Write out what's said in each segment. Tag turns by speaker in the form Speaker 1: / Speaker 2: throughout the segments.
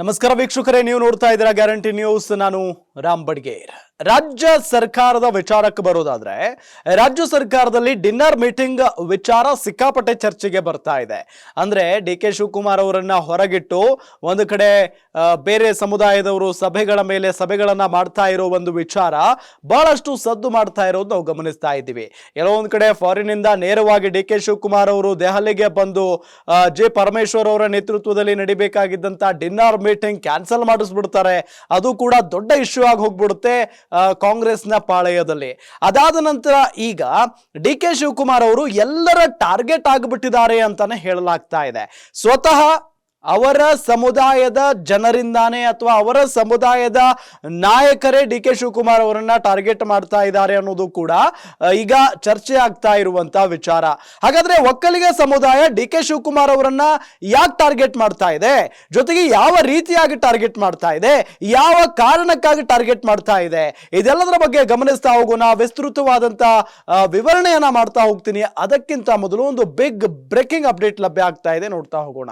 Speaker 1: ನಮಸ್ಕಾರ ವೀಕ್ಷಕರೇ ನೀವು ನೋಡ್ತಾ ಇದ್ದೀರಾ ಗ್ಯಾರಂಟಿ ನ್ಯೂಸ್. ನಾನು ರಾಮ್ ಬಡ್ಗೇರ್, ರಾಜ್ಯ ಸರ್ಕಾರದ ವಿಚಾರಕ್ಕೆ ಬರೋದಾದ್ರೆ, ರಾಜ್ಯ ಸರ್ಕಾರದಲ್ಲಿ ಡಿನ್ನರ್ ಮೀಟಿಂಗ್ ವಿಚಾರ ಸಿಕ್ಕಾಪಟ್ಟೆ ಚರ್ಚೆಗೆ ಬರ್ತಾ ಇದೆ. ಅಂದ್ರೆ ಡಿ ಕೆ ಶಿವಕುಮಾರ್ ಅವರನ್ನ ಹೊರಗಿಟ್ಟು ಒಂದು ಕಡೆ ಬೇರೆ ಸಮುದಾಯದವರು ಸಭೆಗಳ ಮೇಲೆ ಸಭೆಗಳನ್ನ ಮಾಡ್ತಾ ಇರೋ ಒಂದು ವಿಚಾರ ಬಹಳಷ್ಟು ಸದ್ದು ಮಾಡ್ತಾ ಇರೋದು ನಾವು ಗಮನಿಸ್ತಾ ಇದ್ದೀವಿ. ಎಲ್ಲೋ ಒಂದು ಕಡೆ ಫಾರಿನ್ ಇಂದ ನೇರವಾಗಿ ಡಿ ಕೆ ಶಿವಕುಮಾರ್ ಅವರು ದೆಹಲಿಗೆ ಬಂದು ಜೆ ಪರಮೇಶ್ವರ್ ಅವರ ನೇತೃತ್ವದಲ್ಲಿ ನಡಿಬೇಕಾಗಿದ್ದಂತ ಡಿನ್ನರ್ ಮೀಟಿಂಗ್ ಕ್ಯಾನ್ಸಲ್ ಮಾಡಿಸ್ಬಿಡ್ತಾರೆ. ಅದು ಕೂಡ ದೊಡ್ಡ ಇಶ್ಯೂ ಆಗಿ ಹೋಗ್ಬಿಡುತ್ತೆ ಕಾಂಗ್ರೆಸ್ನ ಪಾಳಯದಲ್ಲಿ. ಅದಾದ ನಂತರ ಈಗ ಡಿ ಕೆ ಶಿವಕುಮಾರ್ ಅವರು ಎಲ್ಲರ ಟಾರ್ಗೆಟ್ ಆಗಿಬಿಟ್ಟಿದ್ದಾರೆ ಅಂತಾನೆ ಹೇಳಲಾಗ್ತಾ ಇದೆ. ಸ್ವತಃ ಅವರ ಸಮುದಾಯದ ಜನರಿಂದಾನೇ ಅಥವಾ ಅವರ ಸಮುದಾಯದ ನಾಯಕರೇ ಡಿ ಕೆ ಶಿವಕುಮಾರ್ ಅವರನ್ನ ಟಾರ್ಗೆಟ್ ಮಾಡ್ತಾ ಇದ್ದಾರೆ ಅನ್ನೋದು ಕೂಡ ಈಗ ಚರ್ಚೆ ಆಗ್ತಾ ಇರುವಂತ ವಿಚಾರ. ಹಾಗಾದ್ರೆ ಒಕ್ಕಲಿಗ ಸಮುದಾಯ ಡಿ ಕೆ ಶಿವಕುಮಾರ್ ಅವರನ್ನ ಯಾಕೆ ಟಾರ್ಗೆಟ್ ಮಾಡ್ತಾ ಇದೆ? ಜೊತೆಗೆ ಯಾವ ರೀತಿಯಾಗಿ ಟಾರ್ಗೆಟ್ ಮಾಡ್ತಾ ಇದೆ? ಯಾವ ಕಾರಣಕ್ಕಾಗಿ ಟಾರ್ಗೆಟ್ ಮಾಡ್ತಾ ಇದೆ? ಇದೆಲ್ಲದರ ಬಗ್ಗೆ ಗಮನಿಸ್ತಾ ಹೋಗೋಣ. ವಿಸ್ತೃತವಾದಂತ ವಿವರಣೆಯನ್ನು ವಿವರಣೆಯನ್ನ ಮಾಡ್ತಾ ಹೋಗ್ತೀನಿ. ಅದಕ್ಕಿಂತ ಮೊದಲು ಒಂದು ಬಿಗ್ ಬ್ರೇಕಿಂಗ್ ಅಪ್ಡೇಟ್ ಲಭ್ಯ ಆಗ್ತಾ ಇದೆ. ನೋಡ್ತಾ ಹೋಗೋಣ.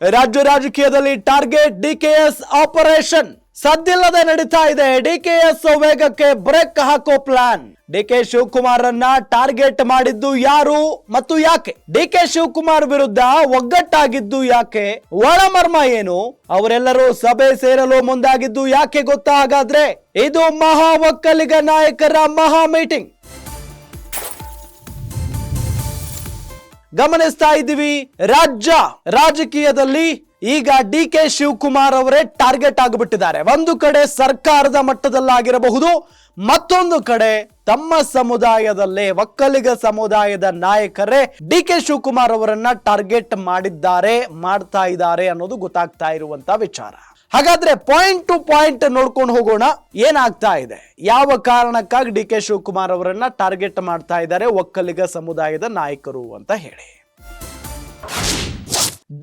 Speaker 1: ರಾಜ್ಯ ರಾಜಕೀಯದಲ್ಲಿ ಟಾರ್ಗೆಟ್ ಡಿಕೆಎಸ್ ಆಪರೇಷನ್. ಸದ್ದಿಲ್ಲದೆ ನಡೀತಾ ಇದೆ ಡಿಕೆಎಸ್ ವೇಗಕ್ಕೆ ಬ್ರೇಕ್ ಹಾಕೋ ಪ್ಲಾನ್. ಡಿಕೆ ಶಿವಕುಮಾರ್ ಅನ್ನ ಟಾರ್ಗೆಟ್ ಮಾಡಿದ್ದು ಯಾರು ಮತ್ತು ಯಾಕೆ? ಡಿಕೆ ಶಿವಕುಮಾರ್ ವಿರುದ್ಧ ಒಗ್ಗಟ್ಟಾಗಿದ್ದು ಯಾಕೆ? ಒಳಮರ್ಮ ಏನು? ಅವರೆಲ್ಲರೂ ಸಭೆ ಸೇರಲು ಮುಂದಾಗಿದ್ದು ಯಾಕೆ ಗೊತ್ತಾ? ಹಾಗಾದ್ರೆ ಇದು ಮಹಾ ಒಕ್ಕಲಿಗ ನಾಯಕರ ಮಹಾ ಮೀಟಿಂಗ್. ಗಮನಿಸ್ತಾ ಇದ್ದೀವಿ. ರಾಜ್ಯ ರಾಜಕೀಯದಲ್ಲಿ ಈಗ ಡಿ ಕೆ ಶಿವಕುಮಾರ್ ಅವರೇ ಟಾರ್ಗೆಟ್ ಆಗಿಬಿಟ್ಟಿದ್ದಾರೆ. ಒಂದು ಕಡೆ ಸರ್ಕಾರದ ಮಟ್ಟದಲ್ಲಾಗಿರಬಹುದು, ಮತ್ತೊಂದು ಕಡೆ ತಮ್ಮ ಸಮುದಾಯದಲ್ಲೇ, ಒಕ್ಕಲಿಗ ಸಮುದಾಯದ ನಾಯಕರೇ ಡಿ ಕೆ ಶಿವಕುಮಾರ್ ಅವರನ್ನ ಟಾರ್ಗೆಟ್ ಮಾಡಿದ್ದಾರೆ, ಮಾಡ್ತಾ ಇದ್ದಾರೆ ಅನ್ನೋದು ಗೊತ್ತಾಗ್ತಾ ಇರುವಂತ ವಿಚಾರ. ಹಾಗಾದ್ರೆ ಪಾಯಿಂಟ್ ಟು ಪಾಯಿಂಟ್ ನೋಡ್ಕೊಂಡು ಹೋಗೋಣ. ಏನಾಗ್ತಾ ಇದೆ? ಯಾವ ಕಾರಣಕ್ಕಾಗಿ ಡಿ ಕೆ ಶಿವಕುಮಾರ್ ಅವರನ್ನ ಟಾರ್ಗೆಟ್ ಮಾಡ್ತಾ ಇದ್ದಾರೆ? ಒಕ್ಕಲಿಗ ಸಮುದಾಯದ ನಾಯಕರು ಅಂತ ಹೇಳಿ.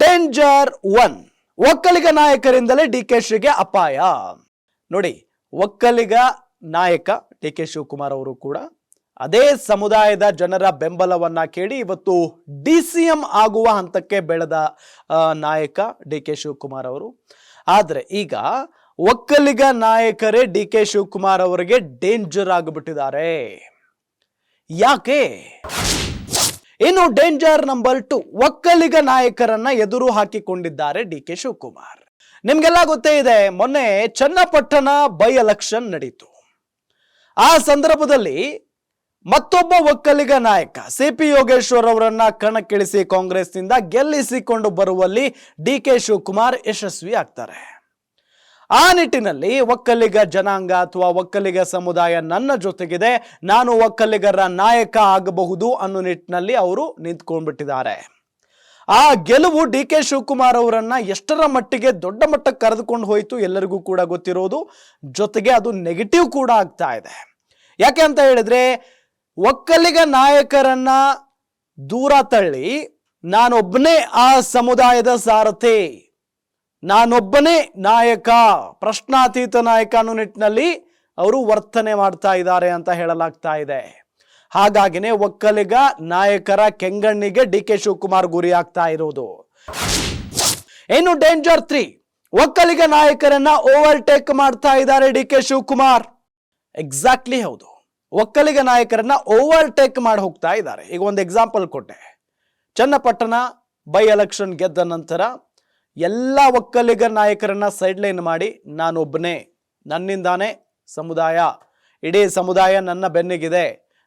Speaker 1: ಡೇಂಜರ್ ಒನ್ ಒಕ್ಕಲಿಗ ನಾಯಕರಿಂದಲೇ ಡಿ ಕೆ ಶಿಗೆ ಅಪಾಯ. ನೋಡಿ, ಒಕ್ಕಲಿಗ ನಾಯಕ ಡಿ ಕೆ ಶಿವಕುಮಾರ್ ಅವರು ಕೂಡ ಅದೇ ಸಮುದಾಯದ ಜನರ ಬೆಂಬಲವನ್ನ ಕೇಳಿ ಇವತ್ತು ಡಿ ಸಿ ಎಂ ಆಗುವ ಹಂತಕ್ಕೆ ಬೆಳೆದ ನಾಯಕ ಡಿ ಕೆ ಶಿವಕುಮಾರ್ ಅವರು. ಆದ್ರೆ ಈಗ ಒಕ್ಕಲಿಗ ನಾಯಕರೇ ಡಿ ಕೆ ಶಿವಕುಮಾರ್ ಅವರಿಗೆ ಡೇಂಜರ್ ಆಗಿಬಿಟ್ಟಿದ್ದಾರೆ. ಯಾಕೆ? ಇನ್ನು ಡೇಂಜರ್ ನಂಬರ್ ಟು ಒಕ್ಕಲಿಗ ನಾಯಕರನ್ನ ಎದುರು ಹಾಕಿಕೊಂಡಿದ್ದಾರೆ ಡಿ ಕೆ ಶಿವಕುಮಾರ್. ನಿಮ್ಗೆಲ್ಲ ಗೊತ್ತೇ ಇದೆ, ಮೊನ್ನೆ ಚನ್ನಪಟ್ಟಣ ಬೈ ಎಲೆಕ್ಷನ್ ನಡೀತು. ಆ ಸಂದರ್ಭದಲ್ಲಿ ಮತ್ತೊಬ್ಬ ಒಕ್ಕಲಿಗ ನಾಯಕ, ಸಿ ಪಿ ಯೋಗೇಶ್ವರ್ ಅವರನ್ನ ಕಣಕ್ಕಿಳಿಸಿ ಕಾಂಗ್ರೆಸ್ನಿಂದ ಗೆಲ್ಲಿಸಿಕೊಂಡು ಬರುವಲ್ಲಿ ಡಿ ಕೆ ಶಿವಕುಮಾರ್ ಯಶಸ್ವಿ ಆಗ್ತಾರೆ ಆ ನಿಟ್ಟಿನಲ್ಲಿ ಒಕ್ಕಲಿಗ ಜನಾಂಗ ಅಥವಾ ಒಕ್ಕಲಿಗ ಸಮುದಾಯ ನನ್ನ ಜೊತೆಗಿದೆ, ನಾನು ಒಕ್ಕಲಿಗರ ನಾಯಕ ಆಗಬಹುದು ಅನ್ನೋ ನಿಟ್ಟಿನಲ್ಲಿ ಅವರು ನಿಂತ್ಕೊಂಡ್ಬಿಟ್ಟಿದ್ದಾರೆ. ಆ ಗೆಲುವು ಡಿ ಕೆ ಶಿವಕುಮಾರ್ ಅವರನ್ನ ಎಷ್ಟರ ಮಟ್ಟಿಗೆ ದೊಡ್ಡ ಮಟ್ಟಕ್ಕೆ ಕರೆದುಕೊಂಡು ಹೋಯಿತು ಎಲ್ಲರಿಗೂ ಕೂಡ ಗೊತ್ತಿರೋದು, ಜೊತೆಗೆ ಅದು ನೆಗೆಟಿವ್ ಕೂಡ ಆಗ್ತಾ ಇದೆ. ಯಾಕೆ ಅಂತ ಹೇಳಿದ್ರೆ ಒಕ್ಕಲಿಗ ನಾಯಕರನ್ನ ದೂರ ತಳ್ಳಿ, ನಾನೊಬ್ಬನೇ ಆ ಸಮುದಾಯದ ಸಾರಥಿ, ನಾನೊಬ್ಬನೇ ನಾಯಕ, ಪ್ರಶ್ನಾತೀತ ನಾಯಕ ಅನ್ನೋ ನಿಟ್ಟಿನಲ್ಲಿ ಅವರು ವರ್ತನೆ ಮಾಡ್ತಾ ಇದ್ದಾರೆ ಅಂತ ಹೇಳಲಾಗ್ತಾ ಇದೆ. ಹಾಗಾಗಿನೇ ಒಕ್ಕಲಿಗ ನಾಯಕರ ಕೆಂಗಣ್ಣಿಗೆ ಡಿ ಕೆ ಶಿವಕುಮಾರ್ ಗುರಿ ಆಗ್ತಾ ಇರೋದು. ಇನ್ನು ಡೇಂಜರ್ ತ್ರೀ, ಒಕ್ಕಲಿಗ ನಾಯಕರನ್ನ ಓವರ್ಟೇಕ್ ಮಾಡ್ತಾ ಇದ್ದಾರೆ ಡಿ ಕೆ ಶಿವಕುಮಾರ್. ಎಕ್ಸಾಕ್ಟ್ಲಿ ಹೌದು. ಒಕ್ಕಲಿಗ ನಾಯಕರನ್ನ ಓವರ್ಟೇಕ್ ಮಾಡಿ ಹೋಗ್ತಾ ಇದ್ದಾರೆ. ಈಗ ಒಂದು ಎಕ್ಸಾಂಪಲ್ ಕೊಟ್ಟೆ. ಚನ್ನಪಟ್ಟಣ ಬೈ ಎಲೆಕ್ಷನ್ ಗೆದ್ದ ನಂತರ ಎಲ್ಲ ಒಕ್ಕಲಿಗ ನಾಯಕರನ್ನ ಸೈಡ್ ಲೈನ್ ಮಾಡಿ, ನಾನೊಬ್ಬನೇ, ನನ್ನಿಂದಾನೇ ಸಮುದಾಯ, ಇಡೀ ಸಮುದಾಯ ನನ್ನ ಬೆನ್ನಿಗಿದೆ,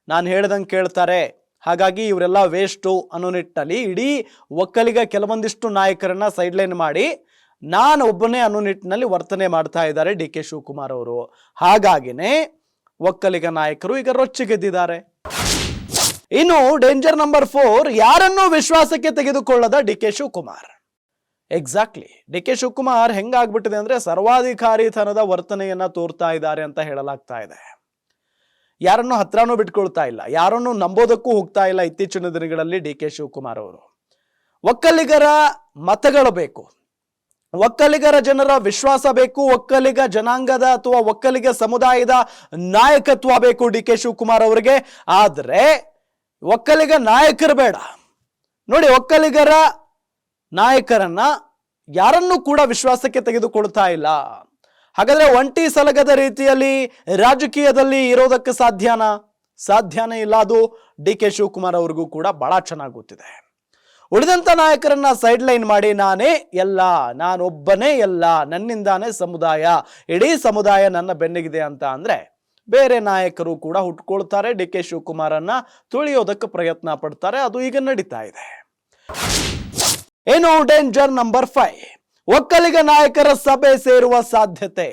Speaker 1: ನಾನು ಹೇಳ್ದಂಗೆ ಕೇಳ್ತಾರೆ. ಹಾಗಾಗಿ ಇವರೆಲ್ಲ ವೇಸ್ಟು ಅನ್ನೋ ನಿಟ್ಟಿನಲ್ಲಿ ಇಡೀ ಒಕ್ಕಲಿಗ ಕೆಲವೊಂದಿಷ್ಟು ನಾಯಕರನ್ನ ಸೈಡ್ ಲೈನ್ ಮಾಡಿ ನಾನು ಒಬ್ಬನೇ ಅನ್ನೋ ನಿಟ್ಟಿನಲ್ಲಿ ವರ್ತನೆ ಮಾಡ್ತಾ ಇದ್ದಾರೆ ಡಿ ಕೆ ಶಿವಕುಮಾರ್ ಅವರು. ಹಾಗಾಗಿನೇ ಒಕ್ಕಲಿಗ ನಾಯಕರು ಈಗ ರೊಚ್ಚಿಗೆದ್ದಿದ್ದಾರೆ. ಇನ್ನು ಡೇಂಜರ್ ನಂಬರ್ ಫೋರ್ ಯಾರನ್ನೂ ವಿಶ್ವಾಸಕ್ಕೆ ತೆಗೆದುಕೊಳ್ಳದ D K Shivakumar. Exactly D K Shivakumar ಹೆಂಗಾಗ್ಬಿಟ್ಟಿದೆ ಅಂದ್ರೆ ಸರ್ವಾಧಿಕಾರಿತನದ ವರ್ತನೆಯನ್ನ ತೋರ್ತಾ ಇದ್ದಾರೆ ಅಂತ ಹೇಳಲಾಗ್ತಾ ಇದೆ. ಯಾರನ್ನು ಹತ್ರನೂ ಬಿಟ್ಕೊಳ್ತಾ ಇಲ್ಲ, ಯಾರನ್ನು ನಂಬೋದಕ್ಕೂ ಹೋಗ್ತಾ ಇಲ್ಲ ಇತ್ತೀಚಿನ ದಿನಗಳಲ್ಲಿ ಡಿ ಕೆ ಶಿವಕುಮಾರ್ ಅವರು. ಒಕ್ಕಲಿಗರ ಮತಗಳು ಬೇಕು ಒಕ್ಕಲಿಗರ ಜನರ ವಿಶ್ವಾಸ ಬೇಕು, ಒಕ್ಕಲಿಗ ಜನಾಂಗದ ಅಥವಾ ಒಕ್ಕಲಿಗ ಸಮುದಾಯದ ನಾಯಕತ್ವ ಬೇಕು ಡಿ ಕೆ ಶಿವಕುಮಾರ್ ಅವರಿಗೆ. ಆದರೆ ಒಕ್ಕಲಿಗ ನಾಯಕರು ಬೇಡ. ನೋಡಿ, ಒಕ್ಕಲಿಗರ ನಾಯಕರನ್ನ ಯಾರನ್ನೂ ಕೂಡ ವಿಶ್ವಾಸಕ್ಕೆ ತೆಗೆದುಕೊಳ್ತಾ ಇಲ್ಲ. ಹಾಗಾದ್ರೆ ಒಂಟಿ ಸಲಗದ ರೀತಿಯಲ್ಲಿ ರಾಜಕೀಯದಲ್ಲಿ ಇರೋದಕ್ಕೆ ಸಾಧ್ಯನಾ? ಸಾಧ್ಯನೇ ಇಲ್ಲ. ಅದು ಡಿ ಕೆ ಶಿವಕುಮಾರ್ ಅವ್ರಿಗೂ ಕೂಡ ಬಹಳ ಚೆನ್ನಾಗಿ ಗೊತ್ತಿದೆ. ಉಳಿದಂತ ನಾಯಕರನ್ನು ಸೈಡ್ ಲೈನ್ ಮಾಡಿ, ನಾನೇ ಎಲ್ಲ, ನಾನೊಬ್ಬನೇ ಎಲ್ಲ, ನನ್ನಿಂದಾನೇ ಸಮುದಾಯ, ಇಡೀ ಸಮುದಾಯ ನನ್ನ ಬೆನ್ನಿಗಿದೆ ಅಂತ ಅಂದರೆ ಬೇರೆ ನಾಯಕರು ಕೂಡ ಹುಟ್ಕೊಳ್ತಾರೆ. ಡಿ ಕೆ ಶಿವಕುಮಾರನ್ನು ತುಳಿಯೋದಕ್ಕೆ ಪ್ರಯತ್ನ ಪಡ್ತಾರೆ. ಅದು ಈಗ ನಡೀತಾ ಇದೆ. ಏನು ಡೇಂಜರ್ ನಂಬರ್ ಫೈವ್ ಒಕ್ಕಲಿಗ ನಾಯಕರ ಸಭೆ ಸೇರುವ ಸಾಧ್ಯತೆ.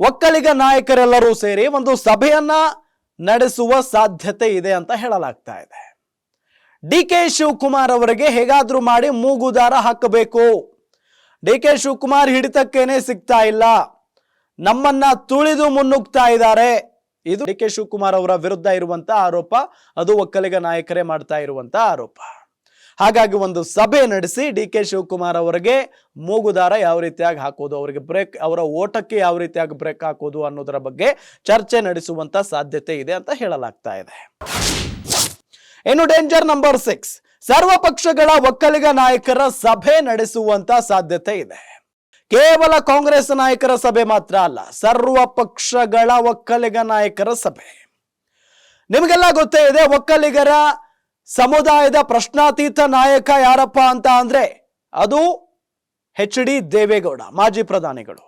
Speaker 1: ಒಕ್ಕಲಿಗ ನಾಯಕರೆಲ್ಲರೂ ಸೇರಿ ಒಂದು ಸಭೆಯನ್ನ ನಡೆಸುವ ಸಾಧ್ಯತೆ ಇದೆ ಅಂತ ಹೇಳಲಾಗ್ತಾ ಇದೆ. ಡಿ ಕೆ ಶಿವಕುಮಾರ್ ಅವರಿಗೆ ಹೇಗಾದರೂ ಮಾಡಿ ಮೂಗುದಾರ ಹಾಕಬೇಕು. ಡಿ ಕೆ ಶಿವಕುಮಾರ್ ಹಿಡಿತಕ್ಕೇನೆ ಸಿಗ್ತಾ ಇಲ್ಲ. ನಮ್ಮನ್ನ ತುಳಿದು ಮುನ್ನುಗ್ತಾ ಇದ್ದಾರೆ. ಇದು ಡಿ ಕೆ ಶಿವಕುಮಾರ್ ಅವರ ವಿರುದ್ಧ ಇರುವಂತ ಆರೋಪ. ಅದು ಒಕ್ಕಲಿಗ ನಾಯಕರೇ ಮಾಡ್ತಾ ಇರುವಂತ ಆರೋಪ. ಹಾಗಾಗಿ ಒಂದು ಸಭೆ ನಡೆಸಿ ಡಿ ಕೆ ಶಿವಕುಮಾರ್ ಅವರಿಗೆ ಮೂಗುದಾರ ಯಾವ ರೀತಿಯಾಗಿ ಹಾಕೋದು, ಅವರಿಗೆ ಬ್ರೇಕ್, ಅವರ ಓಟಕ್ಕೆ ಯಾವ ರೀತಿಯಾಗಿ ಬ್ರೇಕ್ ಹಾಕೋದು ಅನ್ನೋದರ ಬಗ್ಗೆ ಚರ್ಚೆ ನಡೆಸುವಂತ ಸಾಧ್ಯತೆ ಇದೆ ಅಂತ ಹೇಳಲಾಗ್ತಾ ಇದೆ. ಇನ್ನು ಡೇಂಜರ್ ನಂಬರ್ ಸಿಕ್ಸ್ ಸರ್ವ ಪಕ್ಷಗಳ ಒಕ್ಕಲಿಗ ನಾಯಕರ ಸಭೆ ನಡೆಸುವಂತ ಸಾಧ್ಯತೆ ಇದೆ. ಕೇವಲ ಕಾಂಗ್ರೆಸ್ ನಾಯಕರ ಸಭೆ ಮಾತ್ರ ಅಲ್ಲ, ಸರ್ವ ಪಕ್ಷಗಳ ಒಕ್ಕಲಿಗ ನಾಯಕರ ಸಭೆ. ನಿಮಗೆಲ್ಲ ಗೊತ್ತೇ ಇದೆ, ಒಕ್ಕಲಿಗರ ಸಮುದಾಯದ ಪ್ರಶ್ನಾತೀತ ನಾಯಕ ಯಾರಪ್ಪ ಅಂತ ಅಂದ್ರೆ ಅದು ಎಚ್ ಡಿ ದೇವೇಗೌಡ, ಮಾಜಿ ಪ್ರಧಾನಿಗಳು.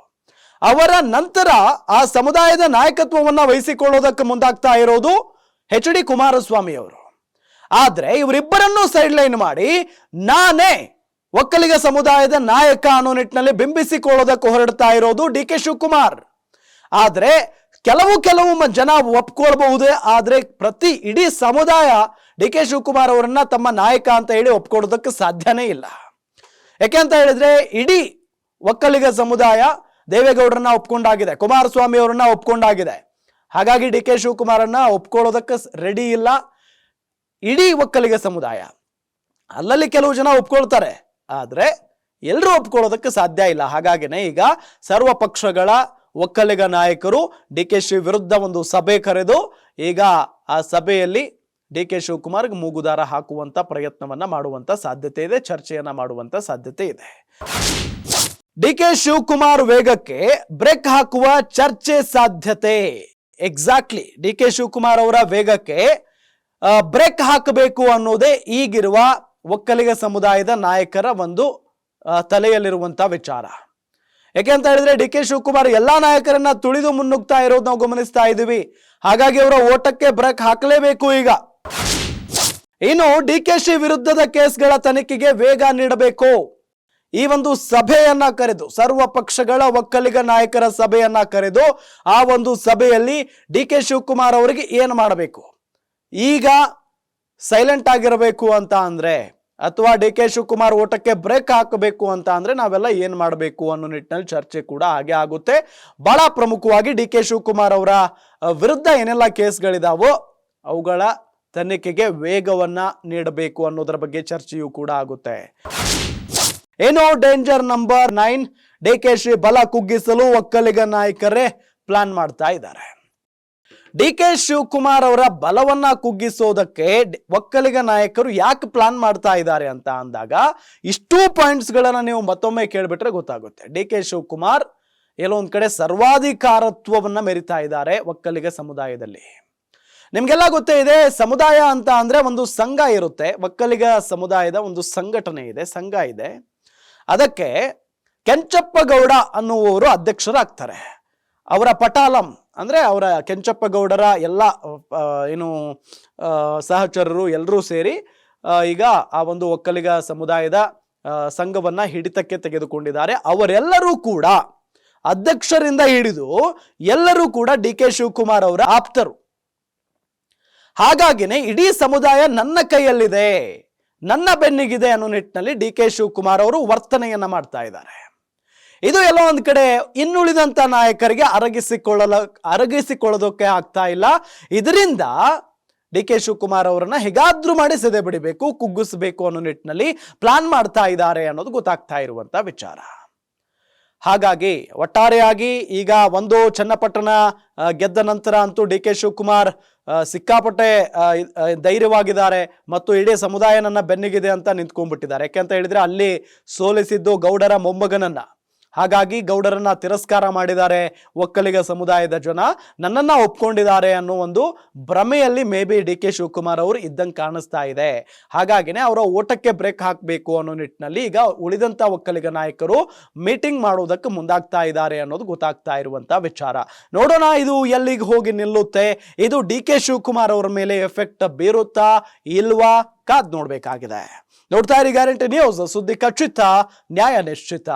Speaker 1: ಅವರ ನಂತರ ಆ ಸಮುದಾಯದ ನಾಯಕತ್ವವನ್ನು ವಹಿಸಿಕೊಳ್ಳೋದಕ್ಕೆ ಮುಂದಾಗ್ತಾ ಇರೋದು ಎಚ್ ಡಿ ಕುಮಾರಸ್ವಾಮಿ ಅವರು ಆದ್ರೆ ಇವರಿಬ್ಬರನ್ನೂ ಸೈಡ್ ಲೈನ್ ಮಾಡಿ ನಾನೇ ಒಕ್ಕಲಿಗ ಸಮುದಾಯದ ನಾಯಕ ಅನ್ನೋ ನಿಟ್ಟಿನಲ್ಲಿ ಬಿಂಬಿಸಿಕೊಳ್ಳೋದಕ್ಕೆ ಹೊರಡ್ತಾ ಇರೋದು ಡಿ ಕೆ ಶಿವಕುಮಾರ್. ಆದರೆ ಕೆಲವು ಕೆಲವು ಜನ ಒಪ್ಕೊಳ್ಬಹುದೇ, ಆದರೆ ಪ್ರತಿ ಇಡೀ ಸಮುದಾಯ ಡಿ ಕೆ ಶಿವಕುಮಾರ್ ಅವರನ್ನ ತಮ್ಮ ನಾಯಕ ಅಂತ ಹೇಳಿ ಒಪ್ಕೊಳ್ಳೋದಕ್ಕೆ ಸಾಧ್ಯನೇ ಇಲ್ಲ. ಯಾಕೆ ಅಂತ ಹೇಳಿದ್ರೆ ಇಡೀ ಒಕ್ಕಲಿಗ ಸಮುದಾಯ ದೇವೇಗೌಡರನ್ನ ಒಪ್ಕೊಂಡಾಗಿದೆ, ಕುಮಾರಸ್ವಾಮಿ ಅವರನ್ನ ಒಪ್ಕೊಂಡಾಗಿದೆ. ಹಾಗಾಗಿ ಡಿ ಕೆ ಶಿವಕುಮಾರನ್ನ ಒಪ್ಕೊಳ್ಳೋದಕ್ಕೆ ರೆಡಿ ಇಲ್ಲ. ಇಡೀ ಒಕ್ಕಲಿಗ ಸಮುದಾಯ. ಅಲ್ಲಲ್ಲಿ ಕೆಲವು ಜನ ಒಪ್ಕೊಳ್ತಾರೆ. ಆದರೆ ಎಲ್ಲರೂ ಒಪ್ಕೊಳ್ಳೋದಕ್ಕೆ ಸಾಧ್ಯ ಇಲ್ಲ. ಹಾಗಾಗಿನೇ ಈಗ ಸರ್ವ ಪಕ್ಷಗಳ ಒಕ್ಕಲಿಗ ನಾಯಕರು ಡಿ ಕೆ ಶಿ ವಿರುದ್ಧ ಒಂದು ಸಭೆ ಕರೆದು ಈಗ ಆ ಸಭೆಯಲ್ಲಿ ಡಿ ಕೆ ಶಿವಕುಮಾರ್ಗೆ ಮೂಗುದಾರ ಹಾಕುವಂತ ಪ್ರಯತ್ನವನ್ನ ಮಾಡುವಂತ ಸಾಧ್ಯತೆ ಇದೆ, ಚರ್ಚೆಯನ್ನ ಮಾಡುವಂತ ಸಾಧ್ಯತೆ ಇದೆ. ಡಿ ಕೆ ಶಿವಕುಮಾರ್ ವೇಗಕ್ಕೆ ಬ್ರೇಕ್ ಹಾಕುವ ಚರ್ಚೆ ಸಾಧ್ಯತೆ. ಎಕ್ಸಾಕ್ಟ್ಲಿ ಡಿ ಕೆ ಶಿವಕುಮಾರ್ ಅವರ ವೇಗಕ್ಕೆ ಬ್ರೇಕ್ ಹಾಕಬೇಕು ಅನ್ನೋದೇ ಈಗಿರುವ ಒಕ್ಕಲಿಗ ಸಮುದಾಯದ ನಾಯಕರ ಒಂದು ತಲೆಯಲ್ಲಿರುವಂಥ ವಿಚಾರ. ಯಾಕೆ ಅಂತ ಹೇಳಿದ್ರೆ ಡಿ ಕೆ ಶಿವಕುಮಾರ್ ಎಲ್ಲ ನಾಯಕರನ್ನ ತುಳಿದು ಮುನ್ನುಗ್ತಾ ಇರೋದು ನಾವು ಗಮನಿಸ್ತಾ ಇದ್ದೀವಿ. ಹಾಗಾಗಿ ಅವರ ಓಟಕ್ಕೆ ಬ್ರೇಕ್ ಹಾಕಲೇಬೇಕು ಈಗ. ಇನ್ನು ಡಿ ಕೆ ಶಿ ವಿರುದ್ಧದ ಕೇಸ್ಗಳ ತನಿಖೆಗೆ ವೇಗ ನೀಡಬೇಕು. ಈ ಒಂದು ಸಭೆಯನ್ನ ಕರೆದು, ಸರ್ವ ಪಕ್ಷಗಳ ಒಕ್ಕಲಿಗ ನಾಯಕರ ಸಭೆಯನ್ನ ಕರೆದು, ಆ ಒಂದು ಸಭೆಯಲ್ಲಿ ಡಿ ಕೆ ಶಿವಕುಮಾರ್ ಅವರಿಗೆ ಏನು ಮಾಡಬೇಕು? ಈಗ ಸೈಲೆಂಟ್ ಆಗಿರಬೇಕು ಅಂತ ಅಂದರೆ, ಅಥವಾ ಡಿ ಕೆ ಶಿವಕುಮಾರ್ ಓಟಕ್ಕೆ ಬ್ರೇಕ್ ಹಾಕಬೇಕು ಅಂತ ಅಂದರೆ ನಾವೆಲ್ಲ ಏನು ಮಾಡಬೇಕು ಅನ್ನೋ ನಿಟ್ಟಿನಲ್ಲಿ ಚರ್ಚೆ ಕೂಡ ಹಾಗೆ ಆಗುತ್ತೆ. ಬಹಳ ಪ್ರಮುಖವಾಗಿ ಡಿ ಕೆ ಶಿವಕುಮಾರ್ ಅವರ ವಿರುದ್ಧ ಏನೆಲ್ಲ ಕೇಸ್ಗಳಿದಾವೋ ಅವುಗಳ ತನಿಖೆಗೆ ವೇಗವನ್ನ ನೀಡಬೇಕು ಅನ್ನೋದರ ಬಗ್ಗೆ ಚರ್ಚೆಯೂ ಕೂಡ ಆಗುತ್ತೆ. ಏನೋ danger number nine D K Shri ಬಲ ಕುಗ್ಗಿಸಲು ಒಕ್ಕಲಿಗ ನಾಯಕರೇ ಪ್ಲಾನ್ ಮಾಡ್ತಾ ಇದ್ದಾರೆ. ಡಿ ಕೆ ಶಿವಕುಮಾರ್ ಅವರ ಬಲವನ್ನ ಕುಗ್ಗಿಸೋದಕ್ಕೆ ಒಕ್ಕಲಿಗ ನಾಯಕರು ಯಾಕೆ ಪ್ಲಾನ್ ಮಾಡ್ತಾ ಇದ್ದಾರೆ ಅಂತ ಅಂದಾಗ ಇಷ್ಟೂ ಪಾಯಿಂಟ್ಸ್ ಗಳನ್ನ ನೀವು ಮತ್ತೊಮ್ಮೆ ಕೇಳಿಬಿಟ್ರೆ ಗೊತ್ತಾಗುತ್ತೆ. ಡಿ ಕೆ ಶಿವಕುಮಾರ್ ಎಲ್ಲೋ ಒಂದ್ ಕಡೆ ಸರ್ವಾಧಿಕಾರತ್ವವನ್ನ ಮೆರಿತಾ ಇದ್ದಾರೆ ಒಕ್ಕಲಿಗ ಸಮುದಾಯದಲ್ಲಿ. ನಿಮ್ಗೆಲ್ಲ ಗೊತ್ತೇ ಇದೆ, ಸಮುದಾಯ ಅಂತ ಅಂದ್ರೆ ಒಂದು ಸಂಘ ಇರುತ್ತೆ. ಒಕ್ಕಲಿಗ ಸಮುದಾಯದ ಒಂದು ಸಂಘಟನೆ ಇದೆ, ಸಂಘ ಇದೆ. ಅದಕ್ಕೆ ಕೆಂಚಪ್ಪ ಗೌಡ ಅನ್ನುವವರು ಅಧ್ಯಕ್ಷರಾಗ್ತಾರೆ. ಅವರ ಪಟಾಲಂ ಅಂದ್ರೆ ಅವರ ಕೆಂಚಪ್ಪ ಗೌಡರ ಎಲ್ಲ ಏನು ಸಹಚರರು ಎಲ್ಲರೂ ಸೇರಿ ಈಗ ಆ ಒಂದು ಒಕ್ಕಲಿಗ ಸಮುದಾಯದ ಸಂಘವನ್ನ ಹಿಡಿತಕ್ಕೆ ತೆಗೆದುಕೊಂಡಿದ್ದಾರೆ. ಅವರೆಲ್ಲರೂ ಕೂಡ ಅಧ್ಯಕ್ಷರಿಂದ ಹಿಡಿದು ಎಲ್ಲರೂ ಕೂಡ ಡಿ ಕೆ ಶಿವಕುಮಾರ್ ಅವರ ಆಪ್ತರು. ಹಾಗಾಗಿನೇ ಇಡೀ ಸಮುದಾಯ ನನ್ನ ಕೈಯಲ್ಲಿದೆ, ನನ್ನ ಬೆನ್ನಿಗಿದೆ ಅನ್ನೋ ನಿಟ್ಟಿನಲ್ಲಿ ಡಿ ಕೆ ಶಿವಕುಮಾರ್ ಅವರು ವರ್ತನೆಯನ್ನ ಮಾಡ್ತಾ ಇದ್ದಾರೆ. ಇದು ಎಲ್ಲ ಒಂದು ಕಡೆ ಇನ್ನುಳಿದಂತ ನಾಯಕರಿಗೆ ಅರಗಿಸಿಕೊಳ್ಳಲ, ಅರಗಿಸಿಕೊಳ್ಳೋದಕ್ಕೆ ಆಗ್ತಾ ಇಲ್ಲ. ಇದರಿಂದ ಡಿ ಕೆ ಶಿವಕುಮಾರ್ ಅವರನ್ನ ಹೇಗಾದ್ರೂ ಮಾಡಿ ಸೆದೆ ಬಿಡಬೇಕು, ಕುಗ್ಗಿಸಬೇಕು ಅನ್ನೋ ನಿಟ್ಟಿನಲ್ಲಿ ಪ್ಲಾನ್ ಮಾಡ್ತಾ ಇದ್ದಾರೆ ಅನ್ನೋದು ಗೊತ್ತಾಗ್ತಾ ಇರುವಂತ ವಿಚಾರ. ಹಾಗಾಗಿ ಒಟ್ಟಾರೆಯಾಗಿ ಈಗ ಒಂದು ಚನ್ನಪಟ್ಟಣ ಗೆದ್ದ ನಂತರ ಅಂತೂ ಡಿ ಕೆ ಶಿವಕುಮಾರ್ ಸಿಕ್ಕಾಪಟ್ಟೆ ಧೈರ್ಯವಾಗಿದ್ದಾರೆ ಮತ್ತು ಇಡೀ ಸಮುದಾಯ ನನ್ನ ಬೆನ್ನಿಗಿದೆ ಅಂತ ನಿಂತ್ಕೊಂಡ್ಬಿಟ್ಟಿದ್ದಾರೆ. ಯಾಕೆ ಅಂತ ಹೇಳಿದ್ರೆ ಅಲ್ಲಿ ಸೋಲಿಸಿದ್ದು ಗೌಡರ ಮೊಮ್ಮಗನನ್ನ. ಹಾಗಾಗಿ ಗೌಡರನ್ನ ತಿರಸ್ಕಾರ ಮಾಡಿದ್ದಾರೆ ಒಕ್ಕಲಿಗ ಸಮುದಾಯದ ಜನ. ನನ್ನನ್ನ ಒಪ್ಕೊಂಡಿದ್ದಾರೆ ಅನ್ನೋ ಒಂದು ಭ್ರಮೆಯಲ್ಲಿ maybe D K Shivakumar ಅವರು ಇದ್ದಂಗೆ ಕಾಣಿಸ್ತಾ ಇದೆ. ಹಾಗಾಗಿನೇ ಅವರ ಓಟಕ್ಕೆ ಬ್ರೇಕ್ ಹಾಕಬೇಕು ಅನ್ನೋ ನಿಟ್ಟಿನಲ್ಲಿ ಈಗ ಉಳಿದಂತ ಒಕ್ಕಲಿಗ ನಾಯಕರು ಮೀಟಿಂಗ್ ಮಾಡುವುದಕ್ಕೆ ಮುಂದಾಗ್ತಾ ಇದ್ದಾರೆ ಅನ್ನೋದು ಗೊತ್ತಾಗ್ತಾ ಇರುವಂತ ವಿಚಾರ. ನೋಡೋಣ, ಇದು ಎಲ್ಲಿಗೆ ಹೋಗಿ ನಿಲ್ಲುತ್ತೆ? ಇದು ಡಿ ಕೆ ಶಿವಕುಮಾರ್ ಅವರ ಮೇಲೆ ಎಫೆಕ್ಟ್ ಬೀರುತ್ತಾ ಇಲ್ವಾ? ಕಾದ್ ನೋಡ್ಬೇಕಾಗಿದೆ. ನೋಡ್ತಾ ಇರಿ ಗ್ಯಾರಂಟಿ ನ್ಯೂಸ್, ಸುದ್ದಿ ಖಚಿತ, ನ್ಯಾಯ ನಿಶ್ಚಿತ.